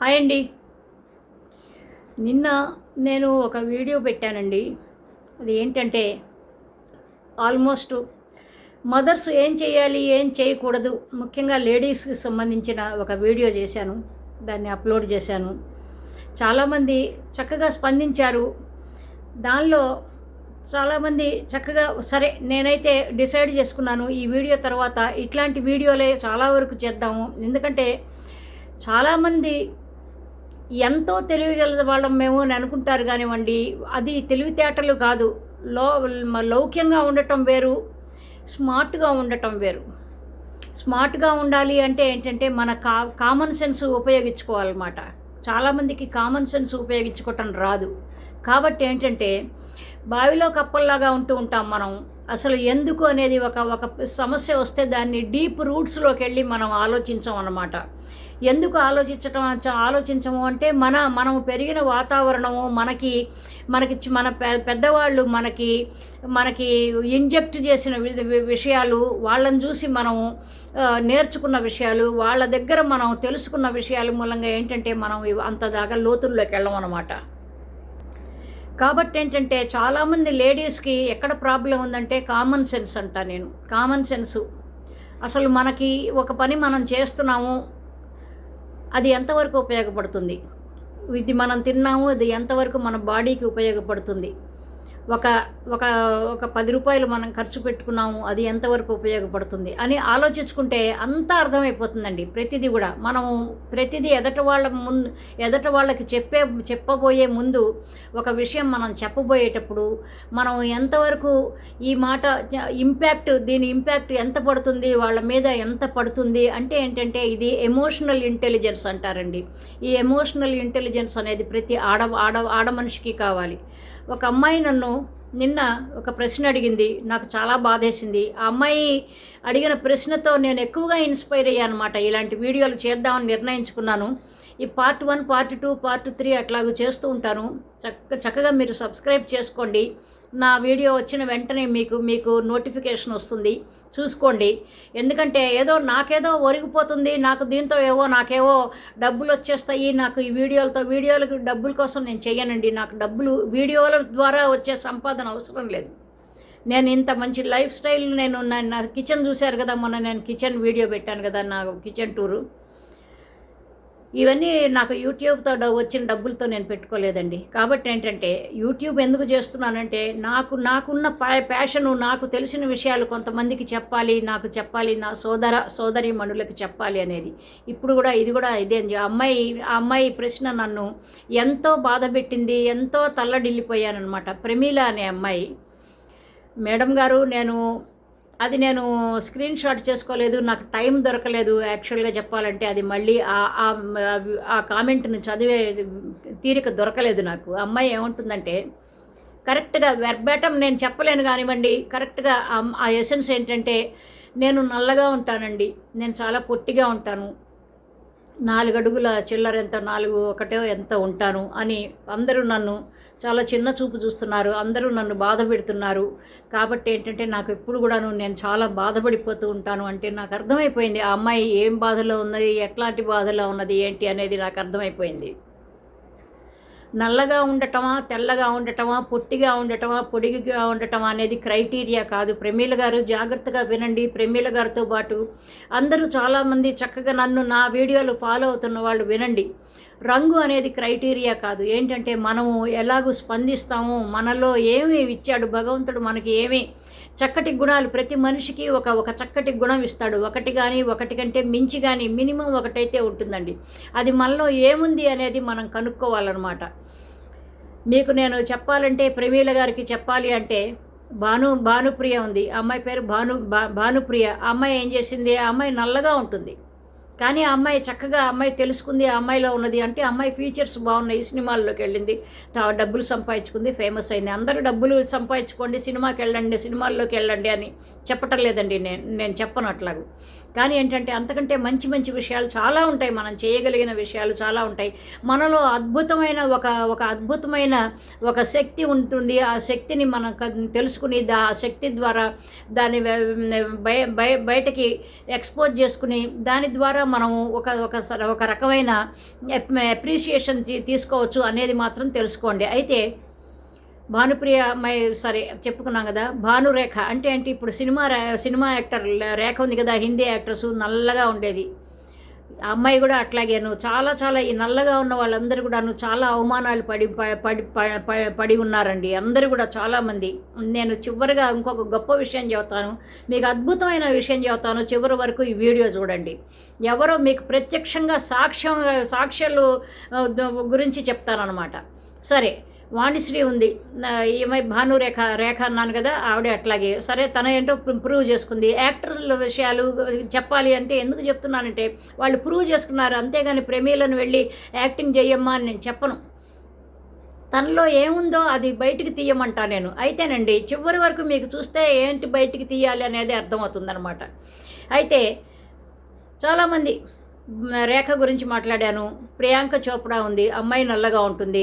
Hi అండి. నిన్న నేను ఒక వీడియో పెట్టానండి. అది ఏంటంటే ఆల్మోస్ట్ మదర్స్ ఏం చేయాలి ఏం చేయకూడదు ముఖ్యంగా లేడీస్కి సంబంధించిన ఒక వీడియో చేశాను. దాన్ని అప్లోడ్ చేశాను. చాలామంది చక్కగా స్పందించారు. దానిలో చాలామంది చక్కగా సరే నేనైతే డిసైడ్ చేసుకున్నాను. ఈ వీడియో తర్వాత ఇట్లాంటి వీడియోలే చాలా వరకు చేద్దాము. ఎందుకంటే చాలామంది ఎంతో తెలివిగల వాళ్ళం మేము అని అనుకుంటారు కానివ్వండి. అది తెలివితేటలు కాదు. లో లౌక్యంగా ఉండటం వేరు స్మార్ట్గా ఉండటం వేరు. స్మార్ట్గా ఉండాలి అంటే ఏంటంటే మన కా కామన్ సెన్స్ ఉపయోగించుకోవాలన్నమాట. చాలామందికి కామన్ సెన్స్ ఉపయోగించుకోవటం రాదు. కాబట్టి ఏంటంటే బావిలో కప్పల్లాగా ఉంటూ ఉంటాం మనం. అసలు ఎందుకు అనేది ఒక ఒక సమస్య వస్తే దాన్ని డీప్ రూట్స్లోకి వెళ్ళి మనం ఆలోచించాం అన్నమాట ఎందుకు ఆలోచించటం ఆలోచించము అంటే మన మనం పెరిగిన వాతావరణము మనకి మనకి మన పెద్దవాళ్ళు మనకి మనకి ఇంజెక్ట్ చేసిన వి- విషయాలు వాళ్ళని చూసి మనం నేర్చుకున్న విషయాలు వాళ్ళ దగ్గర మనం తెలుసుకున్న విషయాల మూలంగా ఏంటంటే మనం అంత దాకా లోతుల్లోకి వెళ్ళం అనమాట కాబట్టి ఏంటంటే చాలామంది లేడీస్కి ఎక్కడ ప్రాబ్లం ఉందంటే కామన్ సెన్స్ అంట నేను. Common sense. అసలు మనకి ఒక పని మనం చేస్తున్నాము అది ఎంతవరకు ఉపయోగపడుతుంది? ఇది మనం తిన్నాము అది ఎంతవరకు మన బాడీకి ఉపయోగపడుతుంది? ఒక ఒక ఒక పది రూపాయలు మనం ఖర్చు పెట్టుకున్నాము అది ఎంతవరకు ఉపయోగపడుతుంది అని ఆలోచించుకుంటే అంతా అర్థమైపోతుందండి. ప్రతిదీ కూడా మనం ప్రతిదీ ఎదట వాళ్ళ ముందు ఎదట వాళ్ళకి చెప్పే చెప్పబోయే ముందు ఒక విషయం మనం చెప్పబోయేటప్పుడు మనం ఎంతవరకు ఈ మాట ఇంపాక్ట్ దీని ఇంపాక్ట్ ఎంత పడుతుంది వాళ్ళ మీద ఎంత పడుతుంది అంటే ఏంటంటే ఇది ఎమోషనల్ ఇంటెలిజెన్స్ అంటారండి. ఈ ఎమోషనల్ ఇంటెలిజెన్స్ అనేది ప్రతి ఆడ ఆడ ఆడ మనిషికి కావాలి. ఒక అమ్మాయి నన్ను నిన్న ఒక ప్రశ్న అడిగింది. నాకు చాలా బాధేసింది. ఆ అమ్మాయి అడిగిన ప్రశ్నతో నేను ఎక్కువగా ఇన్స్పైర్ అయ్యాను అనమాట ఇలాంటి వీడియోలు చేద్దామని నిర్ణయించుకున్నాను. ఈ part one part two part three అట్లాగూ చేస్తూ ఉంటాను. చక్క చక్కగా మీరు సబ్స్క్రైబ్ చేసుకోండి. నా వీడియో వచ్చిన వెంటనే మీకు మీకు నోటిఫికేషన్ వస్తుంది. చూసుకోండి. ఎందుకంటే ఏదో నాకేదో ఒరిగిపోతుంది నాకు దీంతో ఏవో నాకేవో డబ్బులు వచ్చేస్తాయి నాకు ఈ వీడియోలతో వీడియోలకు డబ్బుల కోసం నేను చేయనండి నాకు డబ్బులు వీడియోల ద్వారా వచ్చే సంపాదన అవసరం లేదు. నేను ఇంత మంచి లైఫ్ స్టైల్ నేను నా కిచెన్ చూశారు కదా మొన్న నేను కిచెన్ వీడియో పెట్టాను కదా నా కిచెన్ టూరు. ఇవన్నీ నాకు యూట్యూబ్తో డ- వచ్చిన డబ్బులతో నేను పెట్టుకోలేదండి. కాబట్టి ఏంటంటే యూట్యూబ్ ఎందుకు చేస్తున్నానంటే నాకు నాకున్న ప్యాషను నాకు తెలిసిన విషయాలు కొంతమందికి చెప్పాలి నాకు చెప్పాలి నా సోదర సోదరి మనులకు చెప్పాలి అనేది. ఇప్పుడు కూడా ఇది కూడా ఇదే అమ్మాయి ఆ అమ్మాయి ప్రశ్న నన్ను ఎంతో బాధ పెట్టింది ఎంతో తల్లడిల్లిపోయానమాట ప్రమీల అనే అమ్మాయి. మేడం గారు నేను అది నేను స్క్రీన్ షాట్ చేసుకోలేదు నాకు టైం దొరకలేదు యాక్చువల్గా చెప్పాలంటే. అది మళ్ళీ ఆ- కామెంట్ని చదివే తీరిక దొరకలేదు నాకు. అమ్మాయి ఏమంటుందంటే కరెక్ట్గా వెర్బేటం నేను చెప్పలేను కానివ్వండి కరెక్ట్గా ఆ- ఆ ఎసెన్స్ ఏంటంటే నేను నల్లగా ఉంటానండి. నేను చాలా పొట్టిగా ఉంటాను. నాలుగు అడుగుల చిల్లర ఎంత నాలుగు ఒకటో ఎంత ఉంటాను అని అందరూ నన్ను చాలా చిన్న చూపు చూస్తున్నారు. అందరూ నన్ను బాధ పెడుతున్నారు. కాబట్టి ఏంటంటే నాకు ఎప్పుడు కూడాను నేను చాలా బాధపడిపోతూ ఉంటాను. అంటే నాకు అర్థమైపోయింది ఆ అమ్మాయి ఏం బాధలో ఉన్నది ఎట్లాంటి బాధలో ఉన్నది ఏంటి అనేది నాకు అర్థమైపోయింది. నల్లగా ఉండటమా తెల్లగా ఉండటమా పొట్టిగా ఉండటమా పొడిగిగా ఉండటమా అనేది క్రైటీరియా కాదు. ప్రమీల గారు జాగ్రత్తగా వినండి. ప్రమీల గారితో పాటు అందరూ చాలామంది చక్కగా నన్ను నా వీడియోలు ఫాలో అవుతున్న వాళ్ళు వినండి. రంగు అనేది క్రైటీరియా కాదు. ఏంటంటే మనము ఎలాగూ స్పందిస్తాము మనలో ఏమి ఇచ్చాడు భగవంతుడు మనకి ఏమి చక్కటి గుణాలు ప్రతి మనిషికి ఒక ఒక చక్కటి గుణం ఇస్తాడు. ఒకటి కానీ ఒకటి కంటే మించి కానీ మినిమం ఒకటైతే ఉంటుందండి. అది మనలో ఏముంది అనేది మనం కనుక్కోవాలన్నమాట. మీకు నేను చెప్పాలంటే ప్రమీల గారికి చెప్పాలి అంటే భాను భానుప్రియ ఉంది. ఆ అమ్మాయి పేరు భాను భానుప్రియ. అమ్మాయి ఏం చేసింది? ఆ అమ్మాయి నల్లగా ఉంటుంది. కానీ ఆ అమ్మాయి చక్కగా అమ్మాయి తెలుసుకుంది ఆ అమ్మాయిలో ఉన్నది అంటే అమ్మాయి ఫీచర్స్ బాగున్నాయి సినిమాల్లోకి వెళ్ళింది. డబ్బులు సంపాదించుకుంది ఫేమస్ అయింది. అందరూ డబ్బులు సంపాదించుకోండి సినిమాకి వెళ్ళండి సినిమాల్లోకి వెళ్ళండి అని చెప్పటం లేదండి నేను నేను చెప్పను అట్లాగూ. కానీ ఏంటంటే అంతకంటే మంచి మంచి విషయాలు చాలా ఉంటాయి. మనం చేయగలిగిన విషయాలు చాలా ఉంటాయి. మనలో అద్భుతమైన ఒక ఒక అద్భుతమైన ఒక శక్తి ఉంటుంది. ఆ శక్తిని మనం తెలుసుకుని దా ఆ శక్తి ద్వారా దాన్ని బయ బయ బయటకి ఎక్స్పోజ్ చేసుకుని దాని ద్వారా మనం ఒక ఒక స- ఒక రకమైన అప్రిషియేషన్ తీసుకోవచ్చు అనేది మాత్రం తెలుసుకోండి. అయితే భానుప్రియ మై సారీ చెప్పుకున్నాం కదా భానురేఖ అంటే ఏంటి? ఇప్పుడు సినిమా సినిమా యాక్టర్ రేఖ ఉంది కదా హిందీ యాక్టర్స్ నల్లగా ఉండేది. ఆ అమ్మాయి కూడా అట్లాగేను. చాలా చాలా ఈ నల్లగా ఉన్న వాళ్ళందరూ కూడాను చాలా అవమానాలు పడి పడి ప- పడి ఉన్నారండి. అందరూ కూడా చాలామంది నేను చివరిగా ఇంకొక గొప్ప విషయం చెబుతాను. మీకు అద్భుతమైన విషయం చెబుతాను. చివరి వరకు ఈ వీడియో చూడండి. ఎవరో మీకు ప్రత్యక్షంగా సాక్ష్యం సాక్ష్యాలు గురించి చెప్తానన్నమాట సరే వాణిశ్రీ ఉంది. ఈమె భానురేఖ రేఖ అన్నాను కదా ఆవిడ అట్లాగే. సరే తన ఏంటో ప్రూవ్ చేసుకుంది. యాక్టర్ల విషయాలు చెప్పాలి అంటే ఎందుకు చెప్తున్నానంటే వాళ్ళు ప్రూవ్ చేసుకున్నారు. అంతేగాని ప్రేమీలను వెళ్ళి యాక్టింగ్ చేయమ్మా అని నేను చెప్పను. తనలో ఏముందో అది బయటికి తీయమంటా నేను. అయితేనండి చివరి వరకు మీకు చూస్తే ఏంటి బయటికి తీయాలి అనేది అర్థమవుతుందనమాట అయితే చాలామంది రేఖ గురించి మాట్లాడాను. ప్రియాంక చోప్రా ఉంది. అమ్మాయి నల్లగా ఉంటుంది.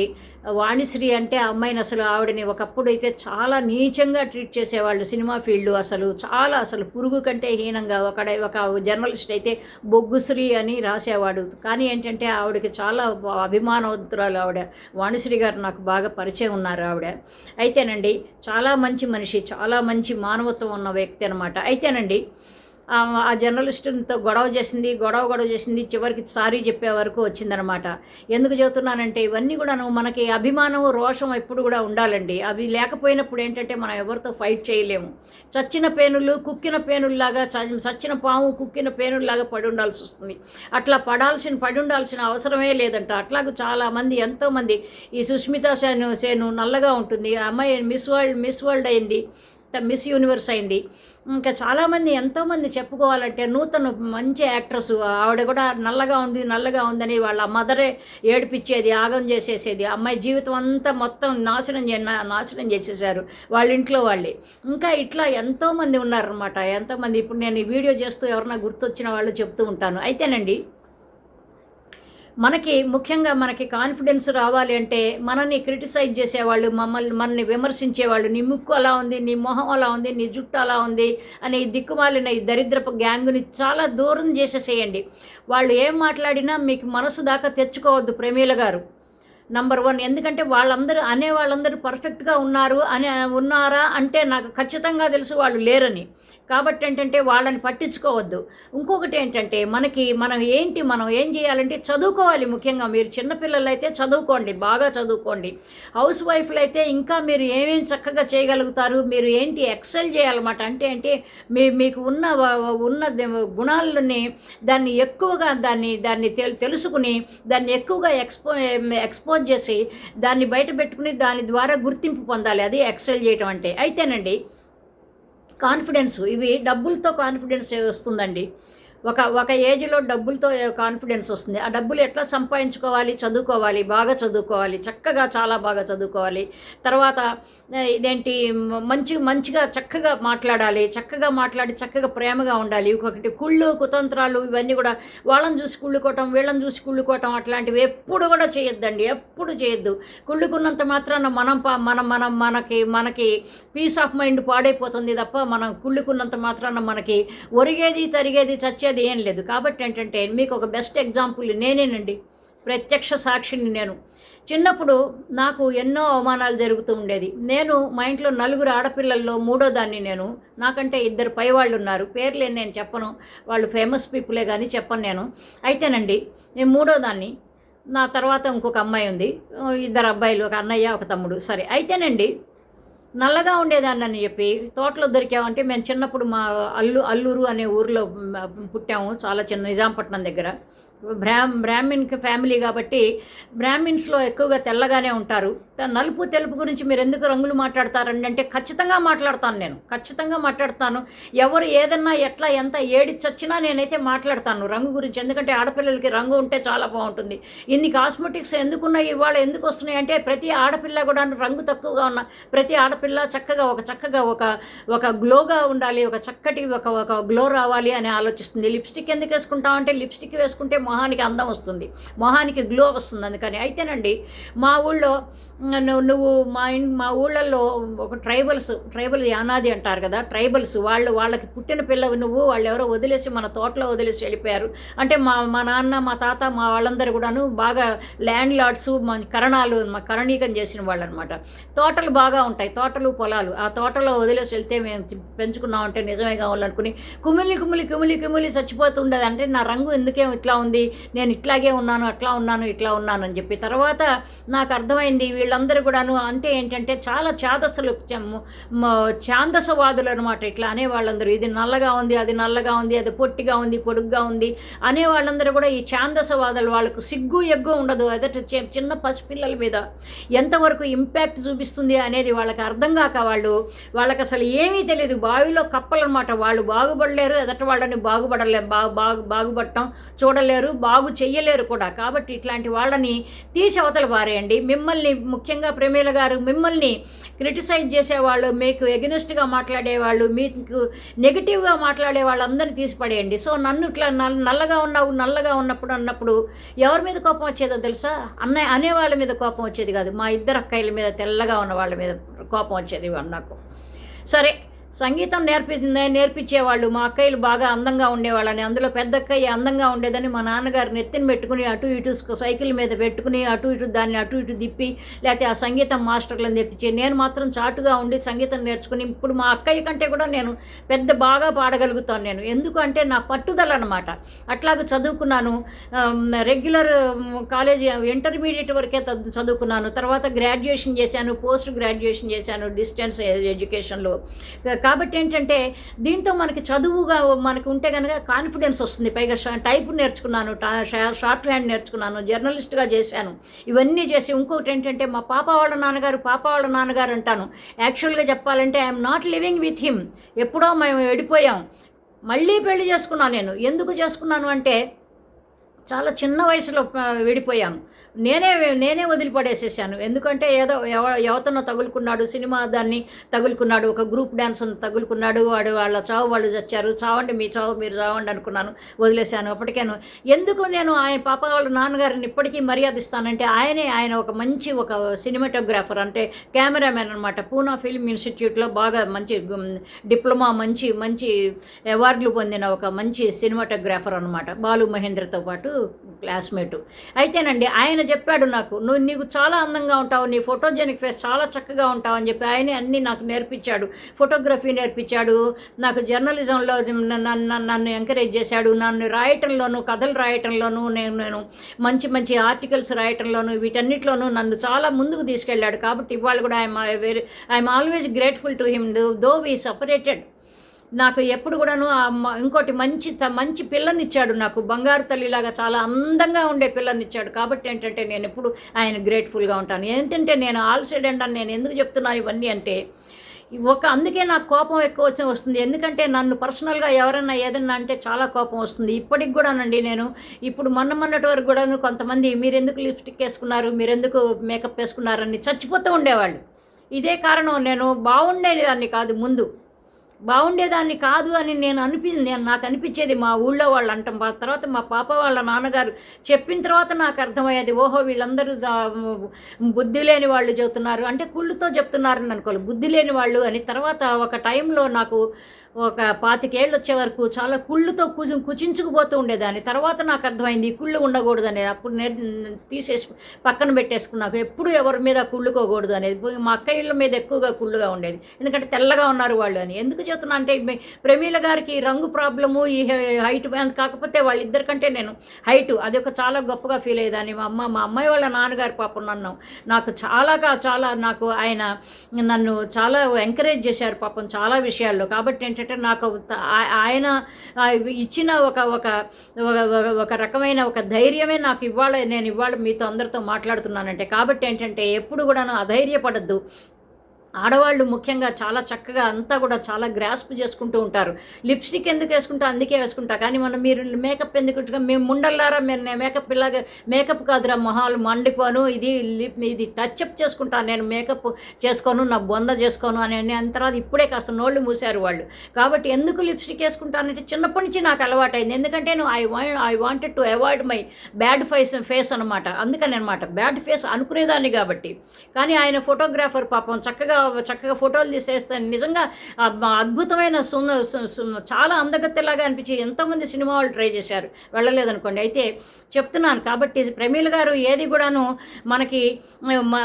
వాణిశ్రీ అంటే అమ్మాయిని అసలు ఆవిడని ఒకప్పుడు అయితే చాలా నీచంగా ట్రీట్ చేసేవాళ్ళు సినిమా ఫీల్డ్ అసలు. చాలా అసలు పురుగు కంటే హీనంగా ఒక ఒక జర్నలిస్ట్ అయితే బొగ్గుశ్రీ అని రాసేవాడు. కానీ ఏంటంటే ఆవిడకి చాలా అభిమానవంతురాలు ఆవిడ. వాణిశ్రీ గారు నాకు బాగా పరిచయం ఉన్నారు ఆవిడ. అయితేనండి చాలా మంచి మనిషి చాలా మంచి మానవత్వం ఉన్న వ్యక్తి అనమాట అయితేనండి ఆ ఆ జర్నలిస్టుతో గొడవ చేసింది గొడవ గొడవ చేసింది చివరికి సారీ చెప్పే వరకు వచ్చిందనమాట ఎందుకు చెబుతున్నానంటే ఇవన్నీ కూడాను మనకి అభిమానం రోషం ఎప్పుడు కూడా ఉండాలండి. అవి లేకపోయినప్పుడు ఏంటంటే మనం ఎవరితో ఫైట్ చేయలేము. చచ్చిన పేనులు కుక్కిన పేనుల్లాగా చచ్చిన పాము కుక్కిన పేనుల్లాగా పడి ఉండాల్సి వస్తుంది. అట్లా పడాల్సిన పడి ఉండాల్సిన అవసరమే లేదంట. అట్లాగూ చాలామంది ఎంతోమంది ఈ సుష్మిత సేను సేను నల్లగా ఉంటుంది. ఆ అమ్మాయి మిస్ వరల్డ్ మిస్ వరల్డ్ అయింది. మిస్ యూనివర్స్ అయింది. ఇంకా చాలామంది ఎంతోమంది చెప్పుకోవాలంటే నూతన మంచి యాక్ట్రస్ ఆవిడ కూడా నల్లగా ఉంది నల్లగా ఉందని వాళ్ళ మదరే ఏడిపించేది ఆగం చేసేసేది. అమ్మాయి జీవితం అంతా మొత్తం నాశనం నాశనం చేసేసారు వాళ్ళ ఇంట్లో వాళ్ళే. ఇంకా ఇట్లా ఎంతోమంది ఉన్నారనమాట ఎంతోమంది ఇప్పుడు నేను ఈ వీడియో చేస్తూ ఎవరన్నా గుర్తొచ్చిన వాళ్ళు చెప్తూ ఉంటాను. అయితేనండి మనకి ముఖ్యంగా మనకి కాన్ఫిడెన్స్ రావాలి అంటే మనల్ని క్రిటిసైజ్ చేసేవాళ్ళు మమ్మల్ని మనల్ని విమర్శించేవాళ్ళు నీ ముక్కు అలా ఉంది నీ మొహం అలా ఉంది నీ జుట్టు అలా ఉంది అనే ఈ దిక్కుమాలిన ఈ దరిద్రపు గ్యాంగుని చాలా దూరం చేసేసేయండి. వాళ్ళు ఏం మాట్లాడినా మీకు మనసు దాకా తెచ్చుకోవద్దు ప్రమీల గారు. నంబర్ వన్ ఎందుకంటే వాళ్ళందరూ అనే వాళ్ళందరూ పర్ఫెక్ట్గా ఉన్నారు అని ఉన్నారా అంటే నాకు ఖచ్చితంగా తెలుసు వాళ్ళు లేరని. కాబట్టి ఏంటంటే వాళ్ళని పట్టించుకోవద్దు. ఇంకొకటి ఏంటంటే మనకి మనం ఏంటి మనం ఏం చేయాలంటే చదువుకోవాలి ముఖ్యంగా. మీరు చిన్నపిల్లలు అయితే చదువుకోండి బాగా చదువుకోండి. హౌస్ వైఫ్లు అయితే ఇంకా మీరు ఏమేం చక్కగా చేయగలుగుతారు మీరు ఏంటి ఎక్సెల్ చేయాలన్నమాట. అంటే అంటే మీ మీకు ఉన్న ఉన్న గుణాలని దాన్ని ఎక్కువగా దాన్ని దాన్ని తెలుసుకుని దాన్ని ఎక్కువగా ఎక్స్పో ఎక్స్పోజ్ చేసి దాన్ని బయట పెట్టుకుని దాని ద్వారా గుర్తింపు పొందాలి. అది ఎక్సెల్ చేయటం అంటే. అయితేనండి కాన్ఫిడెన్స్ ఇవి డబ్బులతో కాన్ఫిడెన్స్ వస్తుందండి. ఒక ఒక ఏజ్లో డబ్బులతో కాన్ఫిడెన్స్ వస్తుంది. ఆ డబ్బులు ఎట్లా సంపాదించుకోవాలి? చదువుకోవాలి. బాగా చదువుకోవాలి. చక్కగా చాలా బాగా చదువుకోవాలి. తర్వాత ఇదేంటి మంచి మంచిగా చక్కగా మాట్లాడాలి. చక్కగా మాట్లాడి చక్కగా ప్రేమగా ఉండాలి. ఒకటి కుళ్ళు కుతంత్రాలు ఇవన్నీ కూడా వాళ్ళని చూసి కుళ్ళుకోవటం వీళ్ళని చూసి కుళ్ళుకోవటం అట్లాంటివి ఎప్పుడు కూడా చేయొద్దండి. ఎప్పుడు చేయొద్దు. కుళ్ళుకున్నంత మాత్రాన మనం పా- మనం మనం మనకి మనకి పీస్ ఆఫ్ మైండ్ పాడైపోతుంది తప్ప మనం కుళ్ళుకున్నంత మాత్రాన మనకి ఒరిగేది తరిగేది చచ్చేది ఏం లేదు. కాబట్టి ఏంటంటే మీకు ఒక బెస్ట్ ఎగ్జాంపుల్ నేనేనండి. ప్రత్యక్ష సాక్షిని నేను. చిన్నప్పుడు నాకు ఎన్నో అవమానాలు జరుగుతూ ఉండేది. నేను మా ఇంట్లో నలుగురు ఆడపిల్లల్లో మూడో దాన్ని నేను. నాకంటే ఇద్దరు పై వాళ్ళు ఉన్నారు. పేర్లే నేను చెప్పను. వాళ్ళు ఫేమస్ పీపులే కానీ చెప్పను నేను. అయితేనండి నేను మూడో దాన్ని. నా తర్వాత ఇంకొక అమ్మాయి ఉంది. ఇద్దరు అబ్బాయిలు ఒక అన్నయ్య ఒక తమ్ముడు. సరే అయితేనండి నల్లగా ఉండేదాన్ని అని చెప్పి తోటలో దొరికామంటే మేము చిన్నప్పుడు మా అల్లు అల్లూరు అనే ఊరిలో పుట్టాము చాలా చిన్న నిజాంపట్నం దగ్గర. బ్రాహ్మ్ బ్రాహ్మిన్ ఫ్యామిలీ కాబట్టి బ్రాహ్మిన్స్లో ఎక్కువగా తెల్లగానే ఉంటారు. నలుపు తెలుపు గురించి మీరు ఎందుకు రంగులు మాట్లాడతారండి? అంటే ఖచ్చితంగా మాట్లాడతాను నేను. ఖచ్చితంగా మాట్లాడతాను. ఎవరు ఏదన్నా ఎట్లా ఎంత ఏడి చచ్చినా నేనైతే మాట్లాడతాను రంగు గురించి. ఎందుకంటే ఆడపిల్లలకి రంగు ఉంటే చాలా బాగుంటుంది. ఇన్ని కాస్మెటిక్స్ ఎందుకున్నాయి? ఇవాళ ఎందుకు వస్తున్నాయి? అంటే ప్రతి ఆడపిల్ల కూడా రంగు తక్కువగా ఉన్న ప్రతి ఆడపిల్ల చక్కగా ఒక చక్కగా ఒక ఒక గ్లోగా ఉండాలి. ఒక చక్కటి ఒక ఒక గ్లో రావాలి అని ఆలోచిస్తుంది. లిప్స్టిక్ ఎందుకు వేసుకుంటాం అంటే లిప్స్టిక్ వేసుకుంటే మొహానికి అందం వస్తుంది. మొహానికి గ్లో వస్తుంది అందుకని. అయితేనండి మా ఊళ్ళో నువ్వు నువ్వు మా ఇన్ మా ఊళ్ళల్లో ఒక ట్రైబల్స్ ట్రైబల్ యానాది అంటారు కదా ట్రైబల్స్ వాళ్ళు వాళ్ళకి పుట్టిన పిల్లవి నువ్వు వాళ్ళు ఎవరో వదిలేసి మన తోటలో వదిలేసి వెళ్ళిపోయారు. అంటే మా మా నాన్న మా తాత మా వాళ్ళందరూ కూడాను బాగా ల్యాండ్ లార్డ్స్ మా కరణాలు మా కరణీకం చేసిన వాళ్ళు అనమాట తోటలు బాగా ఉంటాయి తోటలు పొలాలు. ఆ తోటలో వదిలేసి వెళ్తే మేము పెంచుకున్నాం అంటే నిజమే కావాలనుకుని కుమిలి కుమిలి కుమిలి కుమిలి చచ్చిపోతుండేది అంటే నా రంగు ఎందుకే ఇట్లా ఉంది? నేను ఇట్లాగే ఉన్నాను అట్లా ఉన్నాను ఇట్లా ఉన్నాను అని చెప్పి. తర్వాత నాకు అర్థమైంది వీళ్ళందరూ కూడాను అంటే ఏంటంటే చాలా ఛాదస్సులు ఛాందసవాదులు అనమాట ఇట్లా అనే వాళ్ళందరూ ఇది నల్లగా ఉంది అది నల్లగా ఉంది అది పొట్టిగా ఉంది పొడుగ్గా ఉంది అనే వాళ్ళందరూ కూడా ఈ ఛాందసవాదులు వాళ్ళకు సిగ్గు ఎగ్గు ఉండదు. అదే చిన్న పసిపిల్లల మీద ఎంతవరకు ఇంపాక్ట్ చూపిస్తుంది అనేది వాళ్ళకి అర్థం కాక వాళ్ళు వాళ్ళకి అసలు ఏమీ తెలియదు బావిలో కప్పలు అనమాట వాళ్ళు బాగుపడలేరు. ఎదట వాళ్ళని బాగుపడలేరు బాగు బాగు బాగుపడటం చూడలేరు బాగు చెయ్యలేరు కూడా. కాబట్టి ఇట్లాంటి వాళ్ళని తీసి అవతల పారేయండి. మిమ్మల్ని ముఖ్యంగా ప్రమీల గారు మిమ్మల్ని క్రిటిసైజ్ చేసేవాళ్ళు మీకు ఎగనెస్ట్గా మాట్లాడేవాళ్ళు మీకు నెగిటివ్గా మాట్లాడే వాళ్ళందరినీ తీసిపడేయండి. సో నన్ను ఇట్లా నల్- నల్లగా ఉన్నావు నల్లగా ఉన్నప్పుడు అన్నప్పుడు ఎవరి మీద కోపం వచ్చేదో తెలుసా? అన్నయ్య అనే వాళ్ళ మీద కోపం వచ్చేది కాదు. మా ఇద్దరు అక్కయ్యల మీద తెల్లగా ఉన్న వాళ్ళ మీద కోపం వచ్చేది నాకు. సరే సంగీతం నేర్పి నేర్పించేవాళ్ళు. మా అక్కయ్యలు బాగా అందంగా ఉండేవాళ్ళని. అందులో పెద్ద అక్కయ్య అందంగా ఉండేదని మా నాన్నగారు నెత్తిని పెట్టుకుని అటు ఇటు సైకిల్ మీద పెట్టుకుని అటు ఇటు దాన్ని అటు ఇటు తిప్పి లేకపోతే ఆ సంగీతం మాస్టర్లను తెప్పించి నేను మాత్రం చాటుగా ఉండి సంగీతం నేర్చుకుని ఇప్పుడు మా అక్కయ్య కంటే కూడా నేను పెద్ద బాగా పాడగలుగుతాను నేను. ఎందుకంటే నా పట్టుదల అనమాట అట్లాగే చదువుకున్నాను. రెగ్యులర్ కాలేజీ ఇంటర్మీడియట్ వరకే చదువుకున్నాను. తర్వాత గ్రాడ్యుయేషన్ చేశాను. పోస్ట్ గ్రాడ్యుయేషన్ చేశాను డిస్టెన్స్ ఎడ్యుకేషన్లో. కాబట్టి ఏంటంటే దీంతో మనకి చదువుగా మనకు ఉంటే కనుక కాన్ఫిడెన్స్ వస్తుంది. పైగా టైప్ నేర్చుకున్నాను షార్ట్ హ్యాండ్ నేర్చుకున్నాను జర్నలిస్ట్గా చేశాను. ఇవన్నీ చేసి ఇంకొకటి ఏంటంటే మా పాప వాళ్ళ నాన్నగారు పాప వాళ్ళ నాన్నగారు అంటాను. యాక్చువల్గా చెప్పాలంటే I'm not living with him ఎప్పుడో మేము వెళ్ళిపోయాం మళ్ళీ పెళ్ళి చేసుకున్నాను నేను. ఎందుకు చేసుకున్నాను అంటే చాలా చిన్న వయసులో ఆ, విడిపోయాను నేనే నేనే వదిలిపడేసేసాను. ఎందుకంటే ఏదో ఎవ ఎవతనో తగులుకున్నాడు సినిమా దాన్ని తగులుకున్నాడు ఒక గ్రూప్ డ్యాన్స్ను తగులుకున్నాడు వాడు వాళ్ళ చావు వాళ్ళు చచ్చారు చావండి మీ చావు మీరు చావండి అనుకున్నాను వదిలేశాను అప్పటికేను. ఎందుకు నేను ఆయన పాప వాళ్ళ నాన్నగారిని ఇప్పటికీ మర్యాద ఇస్తానంటే ఆయనే ఆయన ఒక మంచి ఒక సినిమాటోగ్రాఫర్ అంటే కెమెరామెన్ అనమాట పూనా ఫిల్మ్ ఇన్స్టిట్యూట్లో బాగా మంచి డిప్లొమా మంచి మంచి అవార్డులు పొందిన ఒక మంచి సినిమాటోగ్రాఫర్ అనమాట బాలు మహేంద్రతో పాటు. క్లాస్మేటు. అయితేనండి ఆయన చెప్పాడు నాకు నువ్వు నీకు చాలా అందంగా ఉంటావు నీ ఫోటోజెనిక్ ఫేస్ చాలా చక్కగా ఉంటావు అని చెప్పి ఆయనే అన్నీ నాకు నేర్పించాడు. ఫోటోగ్రఫీ నేర్పించాడు నాకు జర్నలిజంలో నన్ను నన్ను ఎంకరేజ్ చేశాడు నన్ను రాయటంలోను కథలు రాయటంలోనూ నేను నేను మంచి మంచి ఆర్టికల్స్ రాయటంలోను వీటన్నిటిలోనూ నన్ను చాలా ముందుకు తీసుకెళ్ళాడు. కాబట్టి ఇవాళ కూడా I'm very I'm always grateful to him though we separated నాకు ఎప్పుడు కూడాను ఇంకోటి మంచి త- మంచి పిల్లనిచ్చాడు నాకు. బంగారు తల్లిలాగా చాలా అందంగా ఉండే పిల్లనిచ్చాడు. కాబట్టి ఏంటంటే నేను ఎప్పుడు ఆయన గ్రేట్ఫుల్గా ఉంటాను. ఏంటంటే నేను ఆల్ సైడ్ అండ్ నేను ఎందుకు చెప్తున్నాను ఇవన్నీ అంటే ఒక అందుకే నాకు కోపం ఎక్కువ వచ్చి వస్తుంది. ఎందుకంటే నన్ను పర్సనల్గా ఎవరైనా ఏదన్నా అంటే చాలా కోపం వస్తుంది. ఇప్పటికి కూడానండి నేను ఇప్పుడు మొన్న మొన్నటి వరకు కూడాను కొంతమంది మీరు ఎందుకు లిప్స్టిక్ వేసుకున్నారు? మీరు ఎందుకు మేకప్ వేసుకున్నారని చచ్చిపోతూ ఉండేవాళ్ళు. ఇదే కారణం నేను బాగుండేదాన్ని కాదు ముందు. బాగుండేదాన్ని కాదు అని నేను అనిపి నేను నాకు అనిపించేది మా ఊళ్ళో వాళ్ళు అంటాం తర్వాత మా పాప వాళ్ళ నాన్నగారు చెప్పిన తర్వాత నాకు అర్థమయ్యేది ఓహో వీళ్ళందరూ బుద్ధి లేని వాళ్ళు చెబుతున్నారు అంటే కుళ్ళుతో చెప్తున్నారని అనుకోవాలి. బుద్ధి లేని వాళ్ళు అని తర్వాత ఒక టైంలో నాకు ఒక పాతికేళ్ళు వచ్చే వరకు చాలా కుళ్ళుతో కుజు కుచించుకుపోతూ ఉండేదాన్ని. తర్వాత నాకు అర్థమైంది కుళ్ళు ఉండకూడదు అనేది అప్పుడు నేను తీసేసి పక్కన పెట్టేసుకున్నాకు ఎప్పుడు ఎవరి మీద కుళ్ళుకోకూడదు అనేది మా అక్క ఇళ్ళ మీద ఎక్కువగా కుళ్ళుగా ఉండేది. ఎందుకంటే తెల్లగా ఉన్నారు వాళ్ళు అని. ఎందుకు చెప్తున్నా అంటే ప్రమీల గారికి రంగు ప్రాబ్లము ఈ హైట్ కాకపోతే వాళ్ళిద్దరికంటే నేను హైట్ అది ఒక చాలా గొప్పగా ఫీల్ అయ్యేదాన్ని. మా అమ్మ మా అమ్మాయి వాళ్ళ నాన్నగారు పాపం నన్ను నాకు చాలాగా చాలా నాకు ఆయన నన్ను చాలా ఎంకరేజ్ చేశారు పాపం చాలా విషయాల్లో. కాబట్టి ఏంటంటే ఏంటంటే నాకు ఆ- ఆయన ఇచ్చిన ఒక ఒక ఒక- ఒక- ఒక రకమైన ఒక ధైర్యమే నాకు ఇవాళ నేను ఇవాళ మీతో అందరితో మాట్లాడుతున్నానంటే కాబట్టి ఏంటంటే ఎప్పుడు కూడా అధైర్యపడద్దు. ఆడవాళ్ళు ముఖ్యంగా చాలా చక్కగా అంతా కూడా చాలా గ్రాస్ప్ చేసుకుంటూ ఉంటారు. లిప్స్టిక్ ఎందుకు వేసుకుంటా? అందుకే వేసుకుంటా. కానీ మనం మీరు మేకప్ ఎందుకు మేము ముండల్లారా మీరు నేను మేకప్ ఇలాగ మేకప్ కాదురా మొహాలు మండిపోను. ఇది లిప్ ఇది టచ్అప్ చేసుకుంటాను నేను మేకప్ చేసుకోను నా బొంద చేసుకోను అని అని తర్వాత ఇప్పుడే కాస్త నోళ్ళు మూసారు వాళ్ళు. కాబట్టి ఎందుకు లిప్స్టిక్ వేసుకుంటానంటే చిన్నప్పటి నుంచి నాకు అలవాటైంది. ఎందుకంటే నేను I want I wanted to avoid my bad face face అనమాట అందుకని అనమాట బ్యాడ్ ఫేస్ అనుకునేదాన్ని కాబట్టి. కానీ ఆయన ఫోటోగ్రాఫర్ పాపం చక్కగా చక్కగా ఫోటోలు తీసేస్తాను నిజంగా అద్భుతమైన సు- చాలా అందగత్తెలాగా అనిపించి ఎంతోమంది సినిమా వాళ్ళు ట్రై చేశారు. వెళ్ళలేదనుకోండి. అయితే చెప్తున్నాను కాబట్టి ప్రమీల గారు ఏది కూడాను మనకి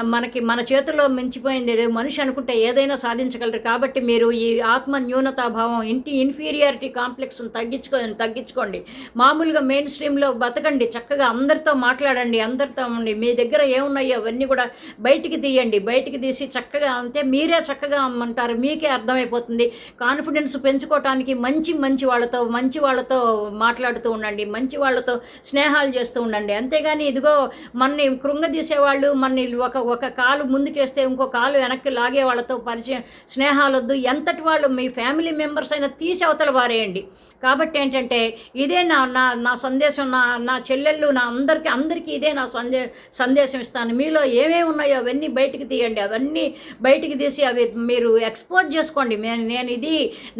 మనకి మన చేతుల్లో మించిపోయింది. లేదు మనిషి అనుకుంటే ఏదైనా సాధించగలరు. కాబట్టి మీరు ఈ ఆత్మ న్యూనతాభావం ఇంటి ఇన్ఫీరియారిటీ కాంప్లెక్స్ని తగ్గించుకో తగ్గించుకోండి. మామూలుగా మెయిన్ స్ట్రీమ్లో బతకండి. చక్కగా అందరితో మాట్లాడండి అందరితో ఉండి. మీ దగ్గర ఏమున్నాయో అవన్నీ కూడా బయటికి తీయండి. బయటికి తీసి చక్కగా అంతే మీరే చక్కగా అమ్మంటారు మీకే అర్థమైపోతుంది. కాన్ఫిడెన్స్ పెంచుకోవటానికి మంచి మంచి వాళ్ళతో మంచి వాళ్ళతో మాట్లాడుతూ ఉండండి మంచి వాళ్ళతో స్నేహాలు చేస్తూ ఉండండి. అంతేగాని ఇదిగో మనని కృంగదీసేవాళ్ళు మనని ఒక ఒక కాలు ముందుకేస్తే ఇంకో కాలు వెనక్కి లాగే వాళ్ళతో పరిచయం స్నేహాలొద్దు. ఎంతటి వాళ్ళు మీ ఫ్యామిలీ మెంబర్స్ అయినా తీసి అవతల వారేయండి. కాబట్టి ఏంటంటే ఇదే నా నా నా సందేశం నా నా చెల్లెళ్ళు నా అందరికీ అందరికీ ఇదే నా సందే సందేశం ఇస్తాను. మీలో ఏమేమి ఉన్నాయో అవన్నీ బయటికి తీయండి. అవన్నీ బయటికి తీసి అవి మీరు ఎక్స్పోజ్ చేసుకోండి. నేను నేను ఇది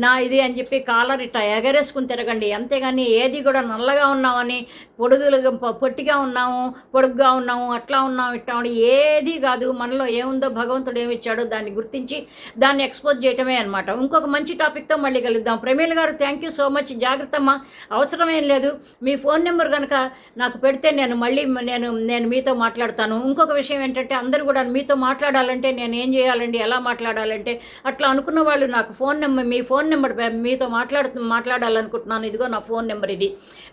నా ఇది అని చెప్పి కాలర్ ఇట్లా ఎగరేసుకుని తిరగండి. అంతేగాని ఏది కూడా నల్లగా ఉన్నామని పొడుగులుగా పొట్టిగా ఉన్నాము పొడుగ్గా ఉన్నాము అట్లా ఉన్నాము ఇట్లా ఏది కాదు. మనలో ఏముందో భగవంతుడు ఏమిచ్చాడో దాన్ని గుర్తించి దాన్ని ఎక్స్పోజ్ చేయటమే అనమాట ఇంకొక మంచి టాపిక్తో మళ్ళీ కలుద్దాం. ప్రమీల గారు థ్యాంక్ యూ సో మచ్ జాగ్రత్తమ్మా అవసరమేం లేదు. మీ ఫోన్ నెంబర్ కనుక నాకు పెడితే నేను మళ్ళీ నేను నేను మీతో మాట్లాడతాను. ఇంకొక విషయం ఏంటంటే అందరూ కూడా మీతో మాట్లాడాలంటే నేను ఏం చేయాలండి? ఎలా ఎలా మాట్లాడాలంటే అట్లా అనుకున్న వాళ్ళు నాకు ఫోన్ నెంబర్ మీ ఫోన్ నెంబర్ మీతో మాట్లాడుతూ మాట్లాడాలనుకుంటున్నాను. ఇదిగో నా ఫోన్ నెంబర్ ఇది.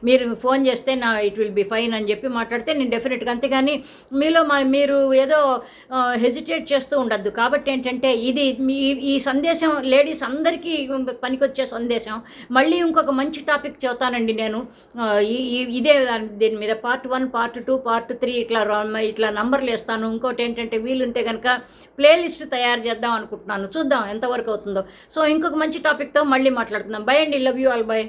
మీరు ఫోన్ చేస్తే నా ఇట్ విల్ బి ఫైన్ అని చెప్పి మాట్లాడితే నేను డెఫినెట్గా అంతేగాని మీలో మా మీరు ఏదో హెజిటేట్ చేస్తూ ఉండద్దు. కాబట్టి ఏంటంటే ఇది మీ ఈ సందేశం లేడీస్ అందరికీ పనికొచ్చే సందేశం. మళ్ళీ ఇంకొక మంచి టాపిక్ చెబుతానండి నేను. ఇదే దీని మీద part one part two part three ఇట్లా ఇట్లా నంబర్లు వేస్తాను. ఇంకోటి ఏంటంటే వీలుంటే కనుక ప్లేలిస్ట్ తయారు తయారు చేద్దాం అనుకుంటున్నాను. చూద్దాం ఎంతవరకు అవుతుందో. సో ఇంకొక మంచి టాపిక్తో మళ్ళీ మాట్లాడుకుందాం. బై అండి. Love you all by